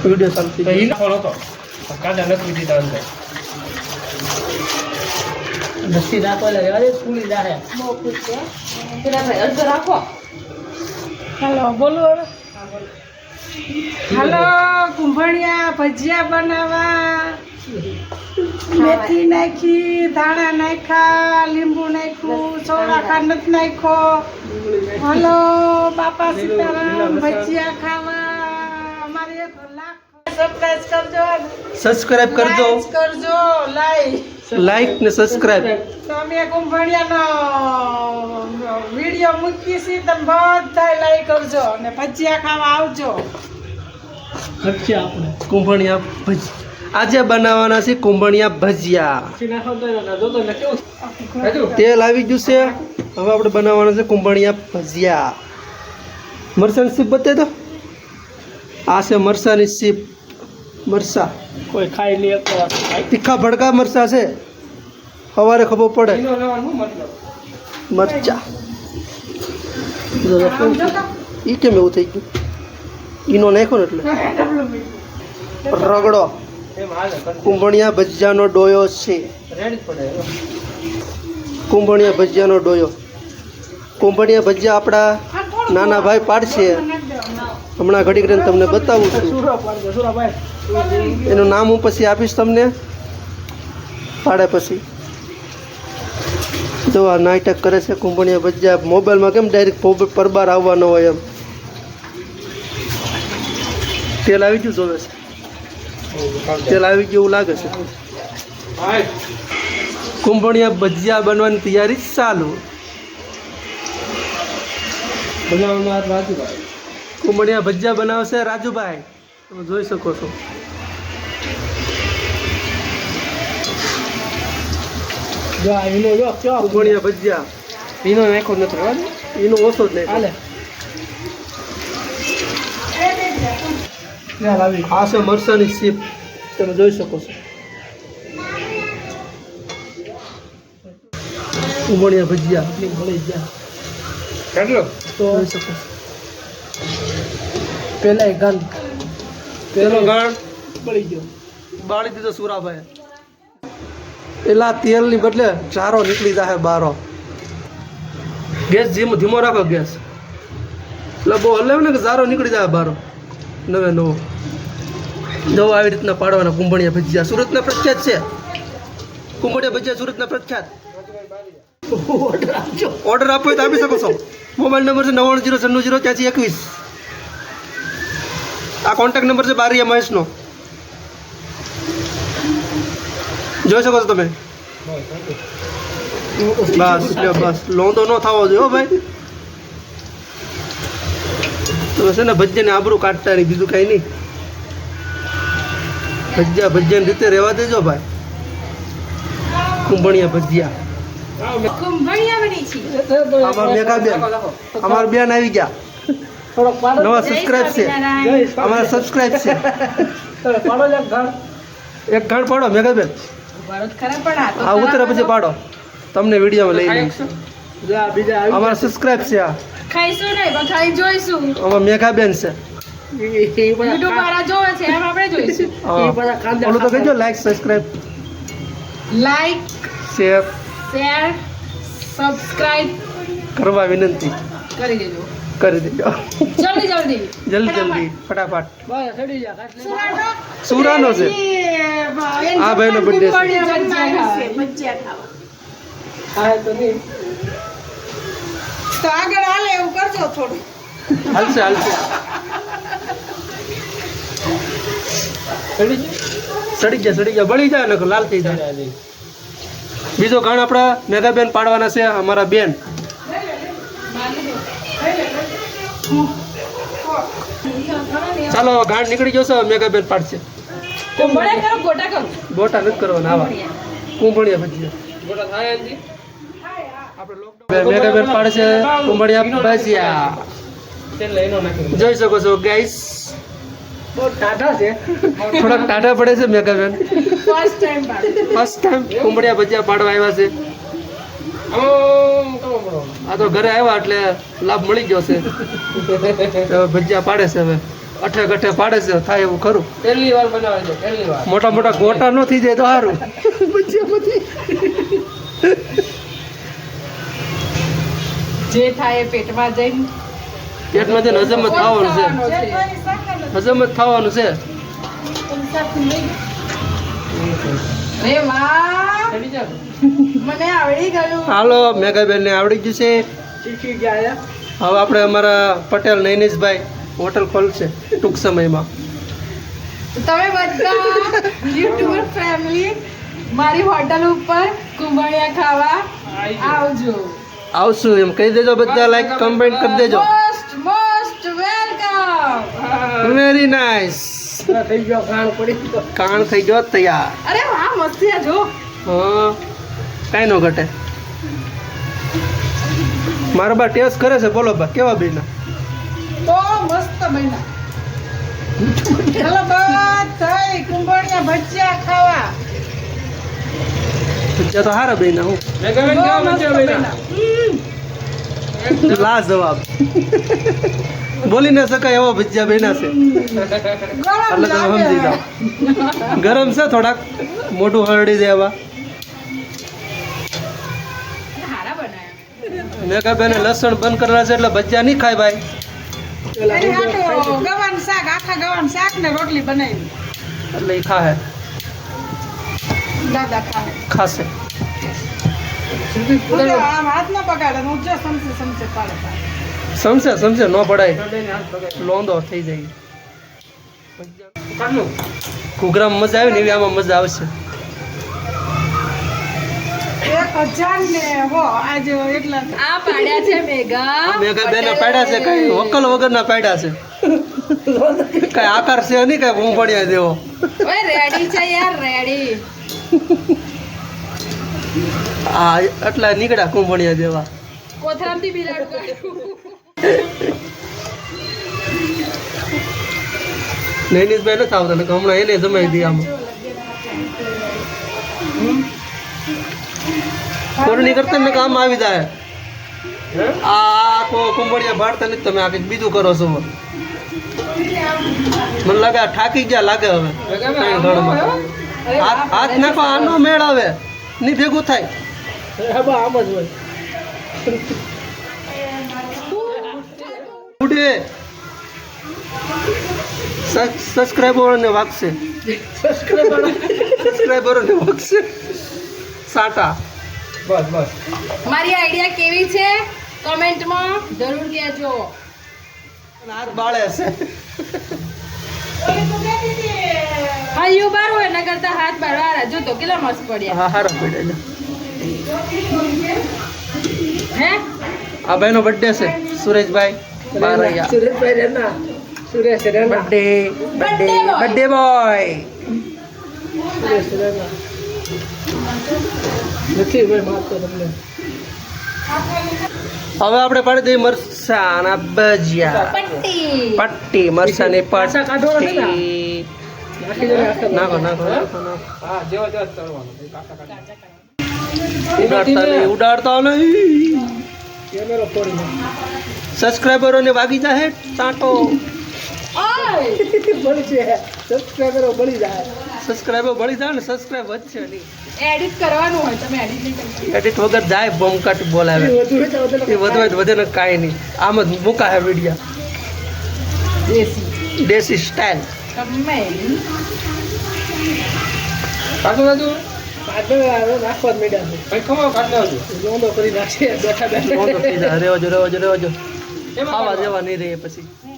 Video તો ઈ નાખવાનો હતો કાંદા નથી દીધા અંદર લસ્સી નાખવા લાગે અરે ફૂલી જાહે બહુ ખુશ છે પેલા ભાઈ અડધો રાખો હાલો બોલો હાલો કુંભણિયા ભજીયા બનાવવા મેથી નાખી ધાણા નાખ્યા લીંબુ નાખ્યું સોડા ખાંડ નથી નાખ્યો. હલો બાપા સીતારામ ભજીયા ખાવા. અમારે એક લાખ સરપ્રાઈઝ કરજો. સબસ્ક્રાઇબ કરજો. કરજો લાઈક લાઈક ને સબસ્ક્રાઇબ તો અમે કુંભણિયાનો વીડિયો મૂકી છે તમે બધા લાઈક કરજો અને ભજીયા ખાવા આવજો. ખર્ચે આપણે કુંભણિયા ભજી આજે બનાવવાના છે કુંભણિયા ભજીયા. તેલ આવી ગયું છે. હવે આપણે બનાવવાના છે કુંભણિયા ભજીયા. મરસાની સીપ બતાવી દો. આ છે મરસાની સીપ મરસા કોઈ ખાઈ લે તીખા ભડકા મરસા છે. સવારે ખબર પડે. એનો મરચા. એ કેમ એવું થઈ ગયું? ઈનો નાખ્યો ને એટલે? રગડો. કુંભણિયા ભજીયાનો ડોયો છે. કુંભણિયા ભજીયાનો ડોયો. કુંભણિયા ભજીયા આપણા નાના ભાઈ પાડશે. હમણાં ઘડી કરીને તમને બતાવું છું. એનું નામ હું પછી આપીશ તમને. પાડે પછી. જો આ નાટક કરે છે કુંભણિયા ભજીયા. મોબાઈલમાં કેમ ડાયરેક્ટ પરબાર આવવાનો હોય એમ. તેલ આવી ગયું જોવે છે. તેલ આવી ગયું લાગે છે. કુંભણિયા ભજીયા બનવાની તૈયારી ચાલુ. બનાવવામાં રાજુભાઈ કુંભણિયા ભજીયા બનાવશે રાજુભાઈ. તમે જોઈ શકો છો. કુંભણિયા ભજીયા. એનો નાખો નથી એનો ઓછો જ નહીં આ છે મરસાની સીપ તમે જોઈ શકો છો. કુંભણિયા ભજીયા મળી ગયા. કેટલો? તો જોઈ શકો એક ગાન પેલો ગાન પડી ગયો. બાળી દીધો સુરાભાઈ પેલા તેલની બદલે ચારો નીકળી જાય બારો. ગેસ ધીમો ધીમો રાખો ગેસ. એટલે બહુ હલાવે ને કે ચારો નીકળી જાય બારો. નવે નવો. નવો આવી રીતના પાડવાના કુંભણિયા ભજીયા. સુરતના પ્રખ્યાત છે. કુંભણિયા ભજીયા સુરતના પ્રખ્યાત. ઓર્ડર આપો તો આપી શકો છો. મોબાઈલ નંબર છે નવ્વાણું જીરો છન્નું જીરો ત્યાંથી એકવીસ. આ કોન્ટેક્ટ નંબર છે બારીયા મહેશનો. જોઈ શકો છો તમે? બસ બસ. લોન તો ન થવો જોઈએ ભાઈ. તો છે ને ભજીયાને આબરું કાઢતા નહીં બીજું કાંઈ નહીં. ભજીયા ભજીયાની રીતે રહેવા દેજો ભાઈ. કુંભણિયા ભજીયા કુંભણિયા અમાર બેન અમાર બેન આવી ગયા. નવા સબસ્ક્રાઇબ છે. અમારા સબસ્ક્રાઇબ છે. એક ઘણ પાડો મેઘાબેન ભારત આ ઉતરે પછી પાડો. તમને વિડીયોમાં લઈ લઈશ. અમારા સબસ્ક્રાઇબ છે આ. ખાઈશું નહીં પણ ખાઈ જોઈશું. છે. યુટ્યુબ વાળા જોવે છે એમ આપણે જોઈશું. ઓલું તો કહેજો like subscribe like share share subscribe કરવા વિનંતી. કરી દેજો. કરી દેજો. જલ્દી જલ્દી. જલ્દી જલ્દી. ફટાફટ. સુરાનો સુરાનો છે. આ ભાઈનો birthday છે. ભજીયા ખાવા. તો આગળ હાલે એવું કરજો થોડું. હાલશે હાલશે. સડી ગયા? સડી ગયા બળી જાય ને લાલ થઈ જાય. બીજો ગાણ આપણા મેઘાબેન પાડવાના છે અમારા બેન. ચાલો ગાણ નીકળી ગયો છે મેઘાબેન પાડશે. ગોટા ગોટા નથી કરવાના આવા. કુંભણિયા. ભજીયા. ગોટા થાય એનથી આપણે લોકડાઉન પાડે છે ભજીયા. તેલ લઈને નાખી જોઈ શકો છો ગાઈસ થોડાક ટાઢા પડે છે મેઘાબેન ફર્સ્ટ ટાઈમ ફર્સ્ટ ટાઈમ ભજીયા પાડવા આવ્યા છે. આ તો ઘરે આવ્યા એટલે લાભ મળી ગયો છે. ભજીયા પાડે છે હવે. અઠે ગઠે પાડે છે થાય એવું ખરું. પહેલી વાર બનાવે છે પહેલી વાર. મોટા મોટા ગોટા ન થઈ જાય તો સારું. ભજીયા બધી જે થાય એ પેટમાં જઈને પેટમાં જઈને હજમત થવાનું છે. જેઠાણી શાક ને હજમ જ થવાનું છે. ચડી જાવ મને આવડી ગયું. હાલો મેઘાબેનને આવડી ગયું છે. શીખી ગયા હવે આપણે અમારા પટેલ નૈનેશભાઈ હોટલ ખોલશે ટૂંક સમયમાં. તમે બધા યુટ્યુબર ફેમિલી મારી હોટલ ઉપર કુંભળિયા ખાવા આવજો. આવશું એમ કહી દેજો બધા લાઈક કમેન્ટ કરી દેજો. Most most welcome very nice થઈ ગયો કાણ પડી ગયો કાણ થઈ ગયો તૈયાર અરે વાહ મસ્તી આ જો. હા કાંઈ નો ઘટે. મારા બા ટેસ્ટ કરે છે બોલો બા કેવા બેના તો મસ્ત બન્યા. ચાલો ભજીયા ખાવા. ભજીયા તો હારા બેના હું. કેવા મસ્ત બેના. લા જવાબ બોલી ન શકાય એવા ભજીયા બેના છે. એટલે તમે સમજી જાઓ. ગરમ છે થોડાક મોટું હરડી દેવા. હારા મેં કહે બેને લસણ બંધ કરવાના છે એટલે ભજીયા નહીં ખાય ભાઈ. ગવાનું શાક આખા ગવાનું શાક ને રોટલી બનાવી. એટલે એ ખાહે. દાદા ખાવે ખાશે. સમસે સમસે પાડે પાડે. સમજે સમજે ન પડાય. લોંદો થઈ જાય. કાઢલું મજા આવે ને એવી આમાં મજા આવશે. એક હજાર ને હો આજે એટલા આ પાડ્યા છે કઈ બેને છે કઈ વકલ વગરના પાડ્યા છે. કઈ આકાર છે નહીં કઈ હું જેવો દેવો. રેડી છે યાર રેડી આ એટલા નીકળ્યા કુંભણિયા જેવા. કોથરામથી બિલાડું નૈનીશભાઈ નથી આવતા ને હમણાં એને જમાઈ દઈએ આમાં. કોરણી કરતા ને કામ આવી જાય. આ આખો કુંભળિયા ભાડતા નથી તમે આ કંઈક બીજું કરો છો. મને લાગે ઠાકી થાકી ગયા લાગે હવે. કાંઈ ઘરમાં. હાથ હાથ નાખો આનો મેળ આવે. ની ભેગું થાય. આમ જ હોય ઉડે સબસ્ક્રાઈબરો વાગશે. સબસ્ક્રાઈબરોને વાગશે. સાટા. બસ બસ મારી આઈડિયા કેવી છે? કમેન્ટમાં જરૂર કહેજો. હાથ બાળે છે હા યુ બાર હોય એના કરતા હાથ બારવા જો તો કેટલા મસ્ત પડ્યા. હા હારા પડે છે હે? આ ભાઈનો બર્થડે છે સુરેશભાઈ Baraiya. Sureshbhai Raina Suresh Raina birthday birthday birthday boy Suresh Raina નથી ભાઈ મારતો તમને. હવે આપણે પાડી દઈએ મરસાના ભજીયા. પટ્ટી. પટ્ટી મરસાની ને. પટ્ટી. નાખી ને નાખો નાખો નાખો હા જેવા જેવા ઉડાડતા નહીં. ઉડાડતા. સબસ્ક્રાઈબરોને વાગી જાય ચાંટો. ઓય! બળી છે. સબસ્ક્રાઈબરો બળી જાય સબસ્ક્રાઈબર બળી જાય ને સબસ્ક્રાઈબ વધશે નહીં. એડિટ કરવાનું હોય તમે એડિટ નહીં એડિટ વગર જાય બોમકટ બોલાવે. એ વધુ વધુ ને કાંઈ નહીં. આમ જ મૂકા હે વિડીયા દેશી દેશી સ્ટાઇલ તમે વાંધો ખાવા જેવા નહીં રે પછી.